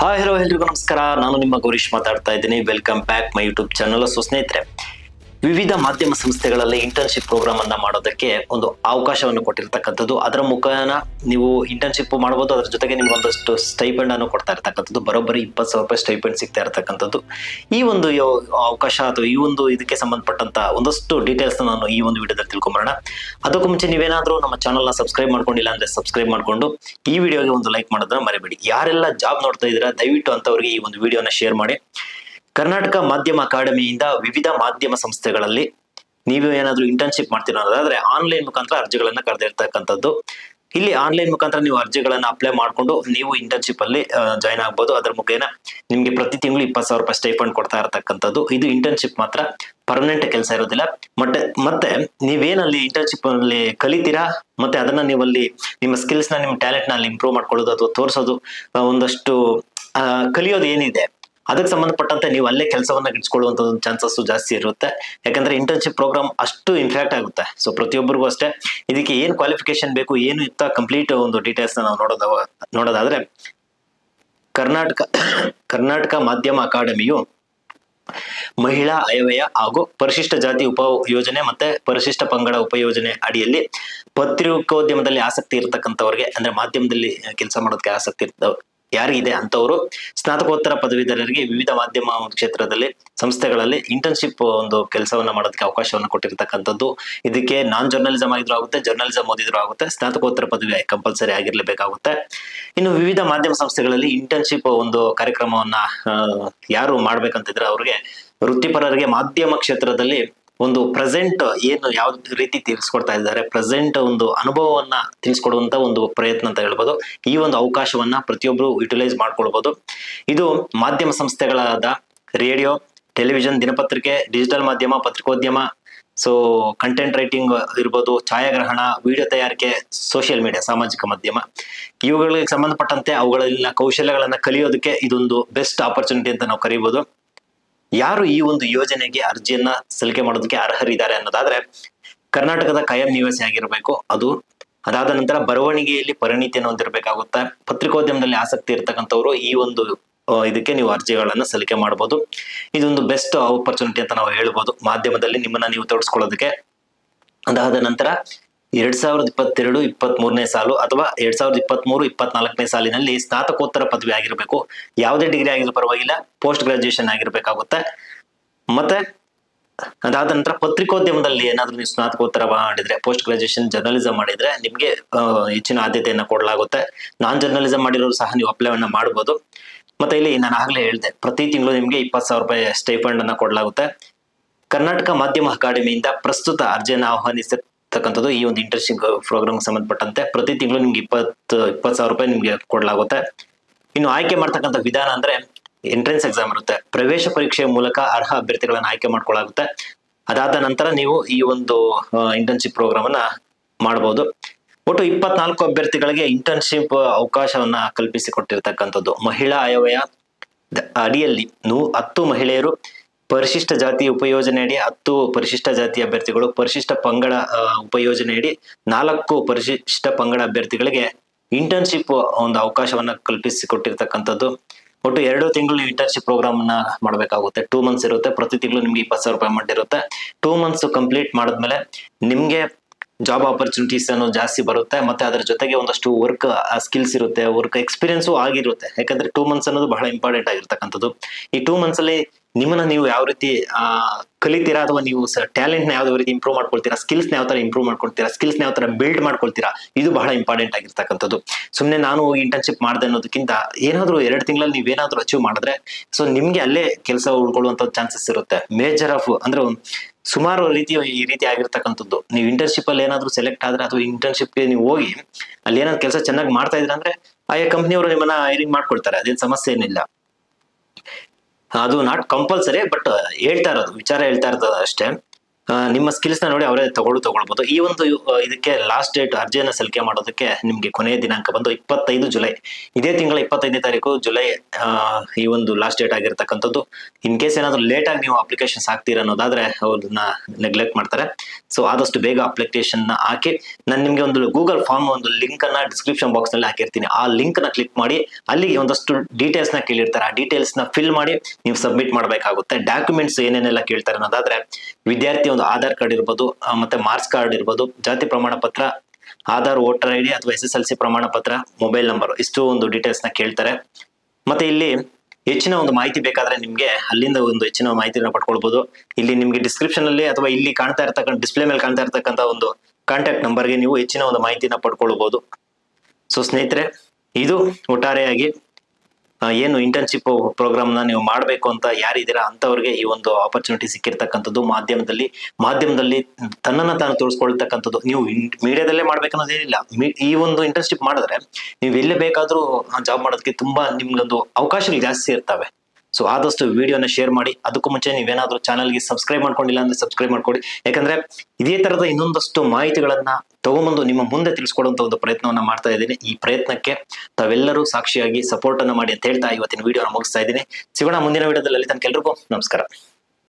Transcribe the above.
Hi hello ಎಲ್ರಿಗೂ ನಮಸ್ಕಾರ. ನಾನು ನಿಮ್ಮ ಗೌರೀಶ್ ಮಾತಾಡ್ತಾ ಇದ್ದೀನಿ. Welcome back my YouTube channel so ಸ್ನೇಹಿತರೆ ವಿವಿಧ ಮಾಧ್ಯಮ ಸಂಸ್ಥೆಗಳಲ್ಲಿ ಇಂಟರ್ನ್ಶಿಪ್ ಪ್ರೋಗ್ರಾಮ್ ಅನ್ನ ಮಾಡೋದಕ್ಕೆ ಒಂದು ಅವಕಾಶವನ್ನು ಕೊಟ್ಟಿರ್ತಕ್ಕಂಥದ್ದು. ಅದರ ಮುಖಾನ ನೀವು ಇಂಟರ್ನ್ಶಿಪ್ ಮಾಡಬಹುದು ಅದ್ರ ಜೊತೆಗೆ ನಿಮ್ಗೆ ಒಂದಷ್ಟು ಸ್ಟೈಪೆಂಡ್ ಅನ್ನು ಕೊಡ್ತಾ ಇರ್ತಕ್ಕಂಥದ್ದು. ಬರೋಬ್ಬರಿ ಇಪ್ಪತ್ತು ಸಾವಿರ ರೂಪಾಯಿ ಸ್ಟೈಪೆಂಡ್ ಸಿಗ್ತಾ ಇರ್ತಕ್ಕಂಥದ್ದು. ಈ ಒಂದು ಅವಕಾಶ ಅಥವಾ ಈ ಒಂದು ಇದಕ್ಕೆ ಸಂಬಂಧಪಟ್ಟಂತ ಒಂದಷ್ಟು ಡೀಟೇಲ್ಸ್ ನಾನು ಈ ಒಂದು ವಿಡಿಯೋದಲ್ಲಿ ತಿಳ್ಕೊಂಬರೋಣ. ಅದಕ್ಕೂ ಮುಂಚೆ ನೀವೇನಾದ್ರೂ ನಮ್ಮ ಚಾನಲ್ನ ಸಬ್ಸ್ಕ್ರೈಬ್ ಮಾಡ್ಕೊಂಡಿಲ್ಲ ಅಂದ್ರೆ ಸಬ್ಸ್ಕ್ರೈಬ್ ಮಾಡ್ಕೊಂಡು ಈ ವಿಡಿಯೋಗೆ ಒಂದು ಲೈಕ್ ಮಾಡೋದನ್ನ ಮರಿಬೇಡಿ. ಯಾರೆಲ್ಲ ಜಾಬ್ ನೋಡ್ತಾ ಇದ್ದೀರಾ, ದಯವಿಟ್ಟು ಅಂತವರಿಗೆ ಈ ಒಂದು ವಿಡಿಯೋನ ಶೇರ್ ಮಾಡಿ. ಕರ್ನಾಟಕ ಮಾಧ್ಯಮ ಅಕಾಡೆಮಿಯಿಂದ ವಿವಿಧ ಮಾಧ್ಯಮ ಸಂಸ್ಥೆಗಳಲ್ಲಿ ನೀವು ಏನಾದರೂ ಇಂಟರ್ನ್ಶಿಪ್ ಮಾಡ್ತೀರ ಅನ್ನೋದಾದ್ರೆ ಆನ್ಲೈನ್ ಮುಖಾಂತರ ಅರ್ಜಿಗಳನ್ನ ಕರೆದಿರ್ತಕ್ಕಂಥದ್ದು ಇಲ್ಲಿ ಆನ್ಲೈನ್ ಮುಖಾಂತರ ನೀವು ಅರ್ಜಿಗಳನ್ನ ಅಪ್ಲೈ ಮಾಡ್ಕೊಂಡು ನೀವು ಇಂಟರ್ನ್ಶಿಪ್ ಅಲ್ಲಿ ಜಾಯ್ನ್ ಆಗ್ಬೋದು. ಅದರ ಮುಖೇನ ನಿಮ್ಗೆ ಪ್ರತಿ ತಿಂಗಳು ಇಪ್ಪತ್ತು ಸಾವಿರ ರೂಪಾಯಿ ಸ್ಟೈಫಂಡ್ ಕೊಡ್ತಾ ಇರತಕ್ಕಂಥದ್ದು. ಇದು ಇಂಟರ್ನ್ಶಿಪ್ ಮಾತ್ರ ಪರ್ಮನೆಂಟ್ ಕೆಲಸ ಇರೋದಿಲ್ಲ. ಮತ್ತೆ ಮತ್ತೆ ನೀವೇನಲ್ಲಿ ಇಂಟರ್ನ್ಶಿಪ್ ಅಲ್ಲಿ ಕಲಿತೀರಾ? ಮತ್ತೆ ಅದನ್ನ ನೀವಲ್ಲಿ ನಿಮ್ಮ ಸ್ಕಿಲ್ಸ್ನ, ನಿಮ್ಮ ಟ್ಯಾಲೆಂಟ್ನಲ್ಲಿ ಇಂಪ್ರೂವ್ ಮಾಡ್ಕೊಳ್ಳೋದು ಅಥವಾ ತೋರಿಸೋದು ಒಂದಷ್ಟು ಕಲಿಯೋದು ಏನಿದೆ? ಅದಕ್ಕೆ ಸಂಬಂಧಪಟ್ಟಂತೆ ನೀವು ಅಲ್ಲೇ ಕೆಲಸವನ್ನ ಒಂದು ಚಾನ್ಸಸ್ ಜಾಸ್ತಿ ಇರುತ್ತೆ. ಯಾಕಂದ್ರೆ ಇಂಟರ್ನ್ಶಿಪ್ ಪ್ರೋಗ್ರಾಮ್ ಅಷ್ಟು ಇನ್ಫ್ಯಾಕ್ಟ್ ಆಗುತ್ತೆ. ಸೊ ಪ್ರತಿಯೊಬ್ಬರಿಗೂ ಅಷ್ಟೇ. ಇದಕ್ಕೆ ಏನ್ ಕ್ವಾಲಿಫಿಕೇಶನ್ ಬೇಕು, ಏನು ಇತ್ತ ಕಂಪ್ಲೀಟ್ ಒಂದು ಡೀಟೇಲ್ಸ್ ನಾವು ನೋಡೋದ ನೋಡೋದಾದ್ರೆ ಕರ್ನಾಟಕ ಕರ್ನಾಟಕ ಮಾಧ್ಯಮ ಅಕಾಡೆಮಿಯು ಮಹಿಳಾ ಆಯವ್ಯಯ ಹಾಗೂ ಪರಿಶಿಷ್ಟ ಜಾತಿ ಉಪ ಯೋಜನೆ ಮತ್ತೆ ಪರಿಶಿಷ್ಟ ಪಂಗಡ ಉಪಯೋಜನೆ ಅಡಿಯಲ್ಲಿ ಪತ್ರಿಕೋದ್ಯಮದಲ್ಲಿ ಆಸಕ್ತಿ ಇರತಕ್ಕಂಥವ್ರಿಗೆ, ಅಂದ್ರೆ ಮಾಧ್ಯಮದಲ್ಲಿ ಕೆಲಸ ಮಾಡೋದಕ್ಕೆ ಆಸಕ್ತಿ ಇರ್ತ ಯಾರಿಗಿದೆ ಅಂತವರು ಸ್ನಾತಕೋತ್ತರ ಪದವೀಧರರಿಗೆ ವಿವಿಧ ಮಾಧ್ಯಮ ಕ್ಷೇತ್ರದಲ್ಲಿ, ಸಂಸ್ಥೆಗಳಲ್ಲಿ ಇಂಟರ್ನ್ಶಿಪ್ ಒಂದು ಕೆಲಸವನ್ನ ಮಾಡೋದಕ್ಕೆ ಅವಕಾಶವನ್ನು ಕೊಟ್ಟಿರ್ತಕ್ಕಂಥದ್ದು. ಇದಕ್ಕೆ ನಾನ್ ಜರ್ನಲಿಸಮ್ ಆಗಿದ್ರು ಆಗುತ್ತೆ ಜರ್ನಲಿಸಮ್ ಓದಿದ್ರು ಆಗುತ್ತೆ, ಸ್ನಾತಕೋತ್ತರ ಪದವಿ ಕಂಪಲ್ಸರಿ ಆಗಿರ್ಲೇಬೇಕಾಗುತ್ತೆ. ಇನ್ನು ವಿವಿಧ ಮಾಧ್ಯಮ ಸಂಸ್ಥೆಗಳಲ್ಲಿ ಇಂಟರ್ನ್ಶಿಪ್ ಒಂದು ಕಾರ್ಯಕ್ರಮವನ್ನ ಯಾರು ಮಾಡ್ಬೇಕಂತಿದ್ರೆ ಅವ್ರಿಗೆ ವೃತ್ತಿಪರರಿಗೆ ಮಾಧ್ಯಮ ಕ್ಷೇತ್ರದಲ್ಲಿ ಒಂದು ಪ್ರೆಸೆಂಟ್ ಏನು ಯಾವ ರೀತಿ ತಿಳಿಸ್ಕೊಡ್ತಾ ಇದ್ದಾರೆ ಪ್ರೆಸೆಂಟ್ ಒಂದು ಅನುಭವವನ್ನ ತಿಳಿಸ್ಕೊಡುವಂತ ಒಂದು ಪ್ರಯತ್ನ ಅಂತ ಹೇಳ್ಬೋದು. ಈ ಒಂದು ಅವಕಾಶವನ್ನ ಪ್ರತಿಯೊಬ್ರು ಯುಟಿಲೈಸ್ ಮಾಡ್ಕೊಳ್ಬಹುದು ಇದು ಮಾಧ್ಯಮ ಸಂಸ್ಥೆಗಳಾದ ರೇಡಿಯೋ ಟೆಲಿವಿಷನ್ ದಿನಪತ್ರಿಕೆ ಡಿಜಿಟಲ್ ಮಾಧ್ಯಮ, ಪತ್ರಿಕೋದ್ಯಮ ಸೊ ಕಂಟೆಂಟ್ ರೈಟಿಂಗ್ ಇರ್ಬೋದು, ಛಾಯಾಗ್ರಹಣ ವಿಡಿಯೋ ತಯಾರಿಕೆ ಸೋಷಿಯಲ್ ಮೀಡಿಯಾ ಸಾಮಾಜಿಕ ಮಾಧ್ಯಮ. ಇವುಗಳಿಗೆ ಸಂಬಂಧಪಟ್ಟಂತೆ ಅವುಗಳಲ್ಲಿನ ಕೌಶಲ್ಯಗಳನ್ನ ಕಲಿಯೋದಕ್ಕೆ ಇದೊಂದು ಬೆಸ್ಟ್ ಆಪರ್ಚುನಿಟಿ ಅಂತ ನಾವು ಕರೀಬಹುದು ಯಾರು ಈ ಒಂದು ಯೋಜನೆಗೆ ಅರ್ಜಿಯನ್ನ ಸಲ್ಲಿಕೆ ಮಾಡೋದಕ್ಕೆ ಅರ್ಹರಿದ್ದಾರೆ ಅನ್ನೋದಾದ್ರೆ ಕರ್ನಾಟಕದ ಕಾಯಂ ನಿವಾಸಿ ಆಗಿರಬೇಕು. ಅದು ಅದಾದ ನಂತರ ಬರವಣಿಗೆಯಲ್ಲಿ ಪರಿಣಿತಿಯನ್ನು ಹೊಂದಿರಬೇಕಾಗುತ್ತೆ. ಪತ್ರಿಕೋದ್ಯಮದಲ್ಲಿ ಆಸಕ್ತಿ ಇರ್ತಕ್ಕಂಥವ್ರು ಈ ಒಂದು ಇದಕ್ಕೆ ನೀವು ಅರ್ಜಿಗಳನ್ನ ಸಲ್ಲಿಕೆ ಮಾಡಬಹುದು ಇದೊಂದು ಬೆಸ್ಟ್ ಆಪರ್ಚುನಿಟಿ ಅಂತ ನಾವು ಹೇಳ್ಬೋದು. ಮಾಧ್ಯಮದಲ್ಲಿ ನಿಮ್ಮನ್ನ ನೀವು ತೊಡಸ್ಕೊಳ್ಳೋದಕ್ಕೆ ಅದಾದ ನಂತರ ಎರಡ್ ಸಾವಿರದ ಇಪ್ಪತ್ತೆರಡು ಇಪ್ಪತ್ತ್ ಮೂರನೇ ಸಾಲು ಅಥವಾ ಎರಡ್ ಸಾವಿರದ ಇಪ್ಪತ್ತ್ ಮೂರು ಇಪ್ಪತ್ನಾಲ್ಕನೇ ಸಾಲಿನಲ್ಲಿ ಸ್ನಾತಕೋತ್ತರ ಪದವಿ ಆಗಿರಬೇಕು. ಯಾವುದೇ ಡಿಗ್ರಿ ಆಗಿದ್ರು ಪರವಾಗಿಲ್ಲ, ಪೋಸ್ಟ್ ಗ್ರಾಜುಯೇಷನ್ ಆಗಿರ್ಬೇಕಾಗುತ್ತೆ. ಮತ್ತೆ ಅದಾದ ನಂತರ ಪತ್ರಿಕೋದ್ಯಮದಲ್ಲಿ ಏನಾದ್ರೂ ನೀವು ಸ್ನಾತಕೋತ್ತರ ಮಾಡಿದ್ರೆ, ಪೋಸ್ಟ್ ಗ್ರಾಜುಯೇಷನ್ ಜರ್ನಲಿಸಮ್ ಮಾಡಿದ್ರೆ ನಿಮ್ಗೆ ಹೆಚ್ಚಿನ ಆದ್ಯತೆಯನ್ನು ಕೊಡಲಾಗುತ್ತೆ. ನಾನ್ ಜರ್ನಲಿಸಮ್ ಮಾಡಿರೋರು ಸಹ ನೀವು ಅಪ್ಲೈವನ್ನ ಮಾಡಬಹುದು ಮತ್ತೆ ಇಲ್ಲಿ ನಾನು ಆಗ್ಲೇ ಹೇಳಿದೆ, ಪ್ರತಿ ತಿಂಗಳು ನಿಮಗೆ ಇಪ್ಪತ್ತು ಸಾವಿರ ರೂಪಾಯಿ ಸ್ಟೈಫಂಡ್ ಅನ್ನ ಕೊಡಲಾಗುತ್ತೆ. ಕರ್ನಾಟಕ ಮಾಧ್ಯಮ ಅಕಾಡೆಮಿಯಿಂದ ಪ್ರಸ್ತುತ ಅರ್ಜಿಯನ್ನು ಆಹ್ವಾನಿಸಿರ್ತಕ್ಕಂಥದ್ದು ಈ ಒಂದು ಇಂಟರ್ನ್ಶಿಪ್ ಪ್ರೋಗ್ರಾಮ್ ಸಂಬಂಧಪಟ್ಟಂತೆ. ಪ್ರತಿ ತಿಂಗಳು ನಿಮ್ಗೆ ಇಪ್ಪತ್ತು ಇಪ್ಪತ್ತು ಸಾವಿರ ರೂಪಾಯಿ ನಿಮಗೆ ಕೊಡಲಾಗುತ್ತೆ. ಇನ್ನು ಆಯ್ಕೆ ಮಾಡ್ತಕ್ಕಂಥ ವಿಧಾನ ಅಂದ್ರೆ ಎಂಟ್ರೆನ್ಸ್ ಎಕ್ಸಾಮ್ ಇರುತ್ತೆ. ಪ್ರವೇಶ ಪರೀಕ್ಷೆಯ ಮೂಲಕ ಅರ್ಹ ಅಭ್ಯರ್ಥಿಗಳನ್ನ ಆಯ್ಕೆ ಮಾಡ್ಕೊಳ್ಳಾಗುತ್ತೆ ಅದಾದ ನಂತರ ನೀವು ಈ ಒಂದು ಇಂಟರ್ನ್ಶಿಪ್ ಪ್ರೋಗ್ರಾಮ್ ಅನ್ನ ಮಾಡಬಹುದು ಒಟ್ಟು ಇಪ್ಪತ್ನಾಲ್ಕು ಅಭ್ಯರ್ಥಿಗಳಿಗೆ ಇಂಟರ್ನ್ಶಿಪ್ ಅವಕಾಶವನ್ನ ಕಲ್ಪಿಸಿಕೊಟ್ಟಿರ್ತಕ್ಕಂಥದ್ದು ಮಹಿಳಾ ಆಯವಯ ಅಡಿಯಲ್ಲಿ ನೂ ಹತ್ತು ಮಹಿಳೆಯರು. ಪರಿಶಿಷ್ಟ ಜಾತಿ ಉಪಯೋಜನೆಯಡಿ ಹತ್ತು ಪರಿಶಿಷ್ಟ ಜಾತಿ ಅಭ್ಯರ್ಥಿಗಳು, ಪರಿಶಿಷ್ಟ ಪಂಗಡ ಉಪಯೋಜನೆಯಡಿ ನಾಲ್ಕು ಪರಿಶಿಷ್ಟ ಪಂಗಡ ಅಭ್ಯರ್ಥಿಗಳಿಗೆ ಇಂಟರ್ನ್ಶಿಪ್ ಒಂದು ಅವಕಾಶವನ್ನ ಕಲ್ಪಿಸಿಕೊಟ್ಟಿರ್ತಕ್ಕಂಥದ್ದು. ಒಟ್ಟು ಎರಡು ತಿಂಗಳು ಇಂಟರ್ನ್ಶಿಪ್ ಪ್ರೋಗ್ರಾಮ್ನ ಮಾಡಬೇಕಾಗುತ್ತೆ. ಟೂ ಮಂತ್ಸ್ ಇರುತ್ತೆ. ಪ್ರತಿ ತಿಂಗಳು ನಿಮ್ಗೆ ಇಪ್ಪತ್ತು ಸಾವಿರ ರೂಪಾಯಿ ಅಮೌಂಟ್ ಇರುತ್ತೆ. ಟೂ ಮಂತ್ಸ್ ಕಂಪ್ಲೀಟ್ ಮಾಡಿದ್ಮೇಲೆ ನಿಮ್ಗೆ ಜಾಬ್ ಆಪರ್ಚುನಿಟೀಸ್ ಅನ್ನು ಜಾಸ್ತಿ ಬರುತ್ತೆ. ಮತ್ತೆ ಅದರ ಜೊತೆಗೆ ಒಂದಷ್ಟು ವರ್ಕ್ ಸ್ಕಿಲ್ಸ್ ಇರುತ್ತೆ. ವರ್ಕ್ ಎಕ್ಸ್ಪೀರಿಯನ್ಸು ಆಗಿರುತ್ತೆ. ಯಾಕಂದ್ರೆ ಟೂ ಮಂತ್ಸ್ ಅನ್ನೋದು ಬಹಳ ಇಂಪಾರ್ಟೆಂಟ್ ಆಗಿರ್ತಕ್ಕಂಥದ್ದು. ಈ ಟೂ ಮಂತ್ಸ್ ಅಲ್ಲಿ ನಿಮ್ಮನ್ನ ನೀವು ಯಾವ ರೀತಿ ಕಲಿತೀರಾ ಅಥವಾ ನೀವು ಟ್ಯಾಲೆಂಟ್ನ ಯಾವ ರೀತಿ ಇಂಪ್ರೂವ್ ಮಾಡ್ಕೊಳ್ತೀರಾ ಸ್ಕಿಲ್ಸ್ನ ಯಾವ ತರ ಇಂಪ್ರೂವ್ ಮಾಡ್ಕೊಳ್ತೀರಾ ಸ್ಕಿಲ್ಸ್ ಯಾವ ತರ ಬಿಲ್ಡ್ ಮಾಡ್ಕೊಳ್ತೀರಾ, ಇದು ಬಹಳ ಇಂಪಾರ್ಟೆಂಟ್ ಆಗಿರ್ತಕ್ಕಂಥದ್ದು. ಸುಮ್ಮನೆ ನಾನು ಹೋಗಿ ಇಂಟರ್ನ್ಶಿಪ್ ಮಾಡಿದೆ ಅನ್ನೋದಕ್ಕಿಂತ ಏನಾದ್ರೂ ಎರಡು ತಿಂಗಳಲ್ಲಿ ನೀವೇನಾದ್ರೂ ಅಚೀವ್ ಮಾಡಿದ್ರೆ ಸೊ ನಿಮ್ಗೆ ಅಲ್ಲೇ ಕೆಲಸ ಉಳ್ಕೊಳ್ಳುವಂತ ಚಾನ್ಸಸ್ ಇರುತ್ತೆ. ಮೇಜರ್ ಆಫ್ ಅಂದ್ರೆ ಸುಮಾರು ರೀತಿ, ಈ ರೀತಿ ಆಗಿರ್ತಕ್ಕಂಥದ್ದು. ನೀವು ಇಂಟರ್ನ್ಶಿಪ್ ಅಲ್ಲಿ ಏನಾದ್ರೂ ಸೆಲೆಕ್ಟ್ ಆದ್ರೆ ಅಥವಾ ಇಂಟರ್ನ್ಶಿಪ್ಗೆ ನೀವು ಹೋಗಿ, ಅಲ್ಲಿ ಏನಾದ್ರು ಕೆಲಸ ಚೆನ್ನಾಗಿ ಮಾಡ್ತಾ ಇದ್ರೆ ಅಂದ್ರೆ ಆಯಾ ಕಂಪ್ನಿಯವರು ನಿಮ್ಮನ್ನ ಹೈರಿಂಗ್ ಮಾಡ್ಕೊಳ್ತಾರೆ, ಅದೇನು ಸಮಸ್ಯೆ ಏನಿಲ್ಲ ಅದು ನಾಟ್ ಕಂಪಲ್ಸರಿ ಬಟ್ ಹೇಳ್ತಾ ಇರೋದು ವಿಚಾರ ಹೇಳ್ತಾ ಇರೋದು ಅಷ್ಟೇ. ನಿಮ್ಮ ಸ್ಕಿಲ್ಸ್ನ ನೋಡಿ ಅವರೇ ತಗೊಳ್ಳು ತಗೊಳ್ಬಹುದು ಈ ಒಂದು ಇದಕ್ಕೆ ಲಾಸ್ಟ್ ಡೇಟ್ ಅರ್ಜಿಯನ್ನ ಸಲ್ಲಿಕೆ ಮಾಡೋದಕ್ಕೆ ನಿಮ್ಗೆ ಕೊನೆಯ ದಿನಾಂಕ ಬಂದು ಇಪ್ಪತ್ತೈದು ಜುಲೈ. ಇದೇ ತಿಂಗಳ ಇಪ್ಪತ್ತೈದನೇ ತಾರೀಕು ಜುಲೈ ಈ ಒಂದು ಲಾಸ್ಟ್ ಡೇಟ್ ಆಗಿರ್ತಕ್ಕಂಥದ್ದು. ಇನ್ ಕೇಸ್ ಏನಾದ್ರು ಲೇಟ್ ಆಗಿ ನೀವು ಅಪ್ಲಿಕೇಶನ್ಸ್ ಹಾಕ್ತೀರ ಅನ್ನೋದಾದ್ರೆ ಅವ್ರನ್ನ ನೆಗ್ಲೆಕ್ಟ್ ಮಾಡ್ತಾರೆ. ಸೊ ಆದಷ್ಟು ಬೇಗ ಅಪ್ಲಿಕೇಶನ್ನ ಹಾಕಿ, ನಾನು ನಿಮ್ಗೆ ಒಂದು ಗೂಗಲ್ ಫಾರ್ಮ್ ಒಂದು ಲಿಂಕ್ ಅನ್ನ ಡಿಸ್ಕ್ರಿಪ್ಷನ್ ಬಾಕ್ಸ್ನಲ್ಲಿ ಹಾಕಿರ್ತೀನಿ. ಆ ಲಿಂಕ್ನ ಕ್ಲಿಕ್ ಮಾಡಿ ಅಲ್ಲಿ ಒಂದಷ್ಟು ಡೀಟೇಲ್ಸ್ನ ಕೇಳಿರ್ತಾರೆ. ಆ ಡೀಟೇಲ್ಸ್ನ ಫಿಲ್ ಮಾಡಿ, ನೀವು ಸಬ್ಮಿಟ್ ಮಾಡಬೇಕಾಗುತ್ತೆ. ಡಾಕ್ಯುಮೆಂಟ್ಸ್ ಏನೇನೆಲ್ಲ ಕೇಳ್ತಾರೆ ಅನ್ನೋದಾದ್ರೆ, ವಿದ್ಯಾರ್ಥಿ ಒಂದು ಆಧಾರ್ ಕಾರ್ಡ್ ಇರ್ಬೋದು ಮತ್ತೆ ಮಾರ್ಕ್ಸ್ ಕಾರ್ಡ್ ಇರ್ಬೋದು, ಜಾತಿ ಪ್ರಮಾಣ ಪತ್ರ, ಆಧಾರ್ ವೋಟರ್ ಐ ಡಿ ಅಥವಾ ಎಸ್ ಎಸ್ ಎಲ್ ಸಿ ಪ್ರಮಾಣ ಪತ್ರ, ಮೊಬೈಲ್ ನಂಬರ್, ಇಷ್ಟು ಒಂದು ಡೀಟೇಲ್ಸ್ನ ಕೇಳ್ತಾರೆ. ಮತ್ತೆ ಇಲ್ಲಿ ಹೆಚ್ಚಿನ ಒಂದು ಮಾಹಿತಿ ಬೇಕಾದ್ರೆ ನಿಮ್ಗೆ ಅಲ್ಲಿಂದ ಒಂದು ಹೆಚ್ಚಿನ ಮಾಹಿತಿನ ಪಡ್ಕೊಳ್ಬಹುದು ಇಲ್ಲಿ ನಿಮ್ಗೆ ಡಿಸ್ಕ್ರಿಪ್ಷನ್ ಅಲ್ಲಿ ಅಥವಾ ಇಲ್ಲಿ ಕಾಣ್ತಾ ಇರ್ತಕ್ಕಂಥ ಡಿಸ್ಪ್ಲೇ ಮೇಲೆ ಕಾಣ್ತಾ ಇರ್ತಕ್ಕಂಥ ಒಂದು ಕಾಂಟ್ಯಾಕ್ಟ್ ನಂಬರ್ಗೆ ನೀವು ಹೆಚ್ಚಿನ ಒಂದು ಮಾಹಿತಿನ ಪಡ್ಕೊಳ್ಬಹುದು ಸೊ ಸ್ನೇಹಿತರೆ, ಇದು ಒಟ್ಟಾರೆಯಾಗಿ ಏನು ಇಂಟರ್ನ್ಶಿಪ್ ಪ್ರೋಗ್ರಾಮ್ನ ನೀವು ಮಾಡಬೇಕು ಅಂತ ಯಾರಿದ್ದೀರಾ ಅಂತವ್ರಿಗೆ ಈ ಒಂದು ಆಪರ್ಚುನಿಟಿ ಸಿಕ್ಕಿರ್ತಕ್ಕಂಥದ್ದು ಮಾಧ್ಯಮದಲ್ಲಿ ಮಾಧ್ಯಮದಲ್ಲಿ ತನ್ನನ್ನ ತಾನು ತೋರಿಸ್ಕೊಳ್ತಕ್ಕಂಥದ್ದು. ನೀವು ಮೀಡಿಯಾದಲ್ಲೇ ಮಾಡ್ಬೇಕನ್ನೋದೇನಿಲ್ಲ ಈ ಒಂದು ಇಂಟರ್ನ್ಶಿಪ್ ಮಾಡಿದ್ರೆ, ನೀವು ಎಲ್ಲೇ ಬೇಕಾದ್ರೂ ಜಾಬ್ ಮಾಡೋದಕ್ಕೆ ತುಂಬಾ ನಿಮ್ಗೊಂದು ಅವಕಾಶಗಳು ಜಾಸ್ತಿ ಇರ್ತವೆ. ಸೊ ಆದಷ್ಟು ವಿಡಿಯೋನ ಶೇರ್ ಮಾಡಿ. ಅದಕ್ಕೂ ಮುಂಚೆ ನೀವೇನಾದ್ರೂ ಚಾನಲ್ಗೆ ಸಬ್ಸ್ಕ್ರೈಬ್ ಮಾಡ್ಕೊಂಡಿಲ್ಲ ಅಂದ್ರೆ ಸಬ್ಸ್ಕ್ರೈಬ್ ಮಾಡ್ಕೊಡಿ. ಯಾಕಂದ್ರೆ ಇದೇ ತರದ ಇನ್ನೊಂದಷ್ಟು ಮಾಹಿತಿಗಳನ್ನ ತಗೊಂಬಂದು ನಿಮ್ಮ ಮುಂದೆ ತಿಳಿಸ್ಕೊಡುವಂತ ಒಂದು ಪ್ರಯತ್ನವನ್ನ ಮಾಡ್ತಾ ಇದ್ದೀನಿ. ಈ ಪ್ರಯತ್ನಕ್ಕೆ ತಾವೆಲ್ಲರೂ ಸಾಕ್ಷಿಯಾಗಿ ಸಪೋರ್ಟ್ ಅನ್ನ ಮಾಡಿ ಅಂತ ಹೇಳ್ತಾ ಇವತ್ತಿನ ವಿಡಿಯೋನ ಮುಗಿಸ್ತಾ ಇದ್ದೀನಿ. ಸಿಗೋಣ ಮುಂದಿನ ವಿಡಿಯೋದಲ್ಲಿ ಅಲ್ಲಿ ತನಕ ಎಲ್ರಿಗೂ ನಮಸ್ಕಾರ.